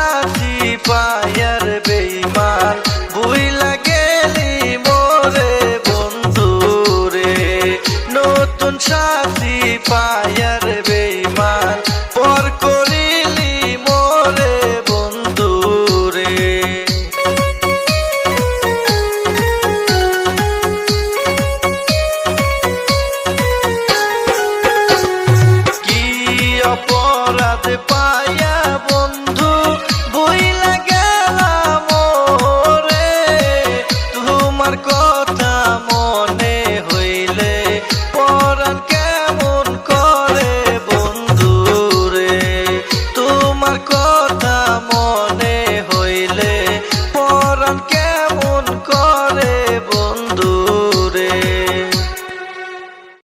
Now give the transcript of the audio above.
নতুন সাথী পায়ার বেইমান। বুইলা গেলি মোরে বন্ধু রে নতুন সাথী পায়ার Por aquí.